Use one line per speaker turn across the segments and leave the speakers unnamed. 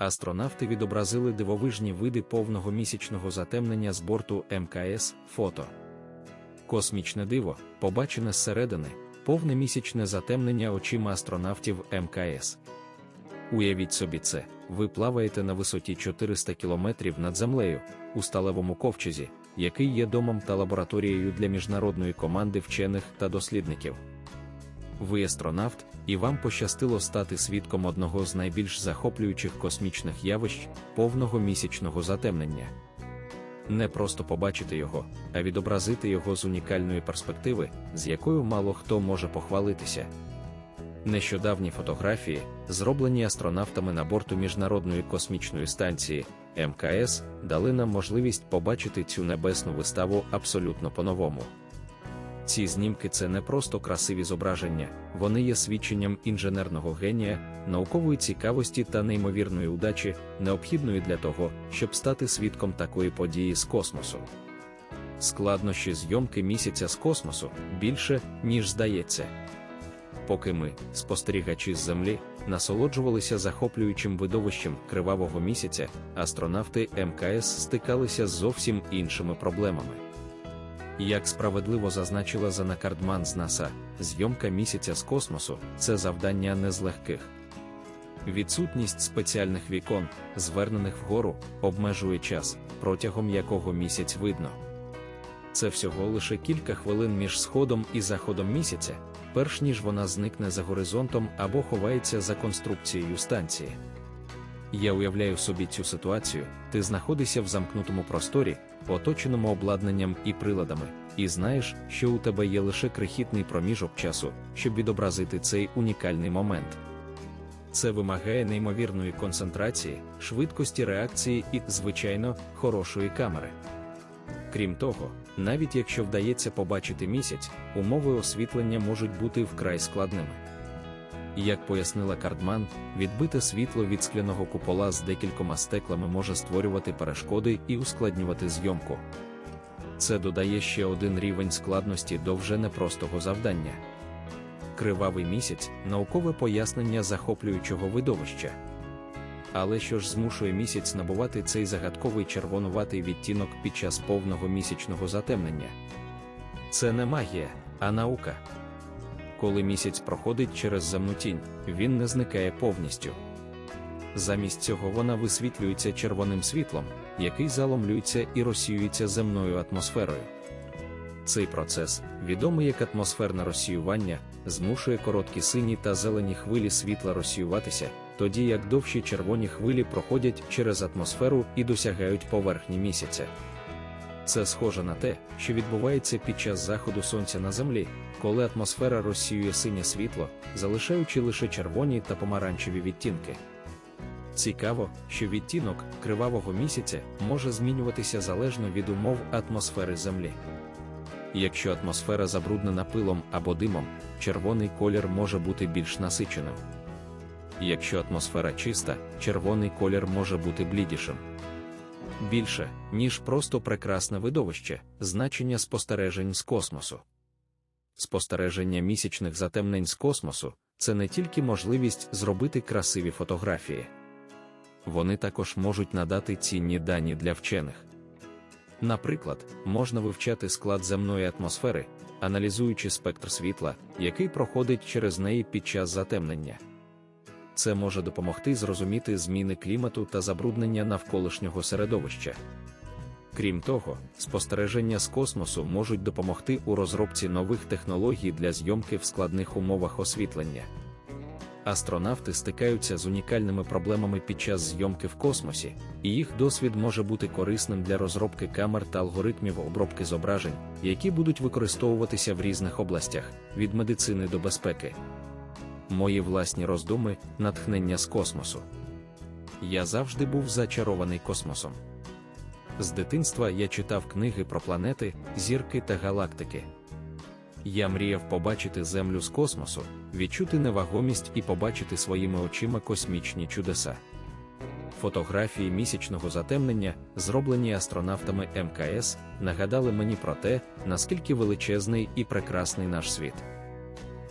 астронавти відобразили дивовижні види повного місячного затемнення з борту МКС фото. Космічне диво, побачене зсередини, повне місячне затемнення очима астронавтів МКС. Уявіть собі це, ви плаваєте на висоті 400 кілометрів над землею, у сталевому ковчезі, який є домом та лабораторією для міжнародної команди вчених та дослідників. Ви астронавт, і вам пощастило стати свідком одного з найбільш захоплюючих космічних явищ повного місячного затемнення. Не просто побачити його, а відобразити його з унікальної перспективи, з якою мало хто може похвалитися. Нещодавні фотографії, зроблені астронавтами на борту Міжнародної космічної станції МКС, дали нам можливість побачити цю небесну виставу абсолютно по-новому. Ці знімки це не просто красиві зображення, вони є свідченням інженерного генія, наукової цікавості та неймовірної удачі, необхідної для того, щоб стати свідком такої події з космосу. Складнощі зйомки місяця з космосу більше, ніж здається. Поки ми, спостерігачі з Землі, насолоджувалися захоплюючим видовищем кривавого місяця, астронавти МКС стикалися з зовсім іншими проблемами. Як справедливо зазначила Зана Кардман з НАСА, зйомка місяця з космосу це завдання не з легких. Відсутність спеціальних вікон, звернених вгору, обмежує час, протягом якого місяць видно. Це всього лише кілька хвилин між сходом і заходом місяця, перш ніж вона зникне за горизонтом або ховається за конструкцією станції. Я уявляю собі цю ситуацію, ти знаходишся в замкнутому просторі, оточеному обладнанням і приладами, і знаєш, що у тебе є лише крихітний проміжок часу, щоб відобразити цей унікальний момент. Це вимагає неймовірної концентрації, швидкості реакції і, звичайно, хорошої камери. Крім того, навіть якщо вдається побачити місяць, умови освітлення можуть бути вкрай складними. Як пояснила Кардман, відбите світло від скляного купола з декількома стеклами може створювати перешкоди і ускладнювати зйомку. Це додає ще один рівень складності до вже непростого завдання. Кривавий місяць наукове пояснення захоплюючого видовища. Але що ж змушує місяць набувати цей загадковий червонуватий відтінок під час повного місячного затемнення? Це не магія, а наука. Коли місяць проходить через земну тінь, він не зникає повністю. Замість цього вона висвітлюється червоним світлом, який заломлюється і розсіюється земною атмосферою. Цей процес, відомий як атмосферне розсіювання, змушує короткі сині та зелені хвилі світла розсіюватися, тоді як довші червоні хвилі проходять через атмосферу і досягають поверхні місяця. Це схоже на те, що відбувається під час заходу сонця на землі, коли атмосфера розсіює синє світло, залишаючи лише червоні та помаранчеві відтінки. Цікаво, що відтінок кривавого місяця може змінюватися залежно від умов атмосфери Землі. Якщо атмосфера забруднена пилом або димом, червоний колір може бути більш насиченим. Якщо атмосфера чиста, червоний колір може бути блідішим. Більше, ніж просто прекрасне видовище, значення спостережень з космосу. Спостереження місячних затемнень з космосу це не тільки можливість зробити красиві фотографії. Вони також можуть надати цінні дані для вчених. Наприклад, можна вивчати склад земної атмосфери, аналізуючи спектр світла, який проходить через неї під час затемнення. Це може допомогти зрозуміти зміни клімату та забруднення навколишнього середовища. Крім того, спостереження з космосу можуть допомогти у розробці нових технологій для зйомки в складних умовах освітлення. Астронавти стикаються з унікальними проблемами під час зйомки в космосі, і їх досвід може бути корисним для розробки камер та алгоритмів обробки зображень, які будуть використовуватися в різних областях від медицини до безпеки. Мої власні роздуми, натхнення з космосу. Я завжди був зачарований космосом. З дитинства я читав книги про планети, зірки та галактики. Я мріяв побачити Землю з космосу, відчути невагомість і побачити своїми очима космічні чудеса. Фотографії місячного затемнення, зроблені астронавтами МКС, нагадали мені про те, наскільки величезний і прекрасний наш світ.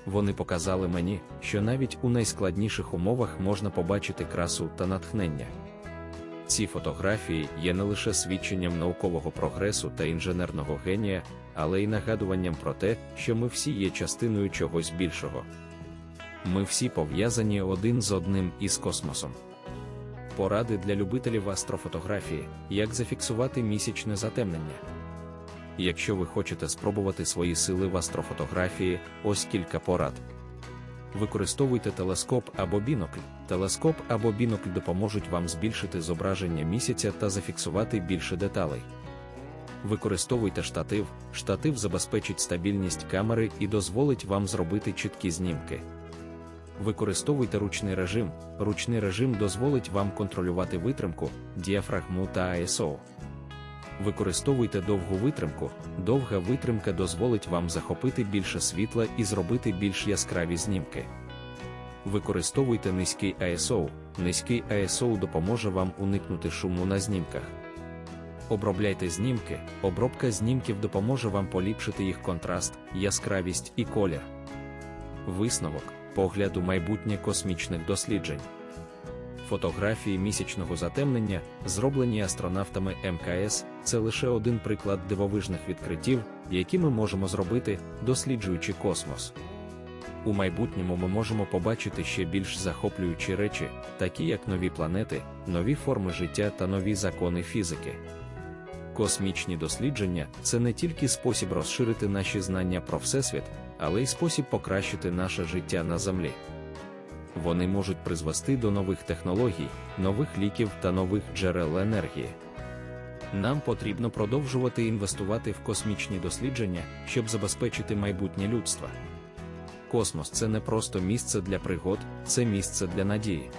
Вони показали мені, що навіть у найскладніших умовах можна побачити красу та натхнення. Ці фотографії є не лише свідченням наукового прогресу та інженерного генія, але й нагадуванням про те, що ми всі є частиною чогось більшого. Ми всі пов'язані один з одним із космосом. Поради для любителів астрофотографії, як зафіксувати місячне затемнення. Якщо ви хочете спробувати свої сили в астрофотографії, ось кілька порад. Використовуйте телескоп або бінокль. Телескоп або бінокль допоможуть вам збільшити зображення місяця та зафіксувати більше деталей. Використовуйте штатив. Штатив забезпечить стабільність камери і дозволить вам зробити чіткі знімки. Використовуйте ручний режим. Ручний режим дозволить вам контролювати витримку, діафрагму та ISO. Використовуйте довгу витримку. Довга витримка дозволить вам захопити більше світла і зробити більш яскраві знімки. Використовуйте низький ISO. Низький ISO допоможе вам уникнути шуму на знімках. Обробляйте знімки. Обробка знімків допоможе вам поліпшити їх контраст, яскравість і колір. Висновок погляд у майбутнє космічних досліджень. Фотографії місячного затемнення, зроблені астронавтами МКС, це лише один приклад дивовижних відкриттів, які ми можемо зробити, досліджуючи космос. У майбутньому ми можемо побачити ще більш захоплюючі речі, такі як нові планети, нові форми життя та нові закони фізики. Космічні дослідження це не тільки спосіб розширити наші знання про Всесвіт, але й спосіб покращити наше життя на Землі. Вони можуть призвести до нових технологій, нових ліків та нових джерел енергії. Нам потрібно продовжувати інвестувати в космічні дослідження, щоб забезпечити майбутнє людства. Космос це не просто місце для пригод, це місце для надії.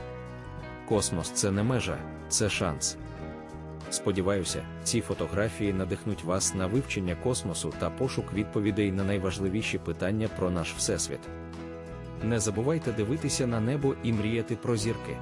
Космос це не межа, це шанс. Сподіваюся, ці фотографії надихнуть вас на вивчення космосу та пошук відповідей на найважливіші питання про наш всесвіт. Не забувайте дивитися на небо і мріяти про зірки.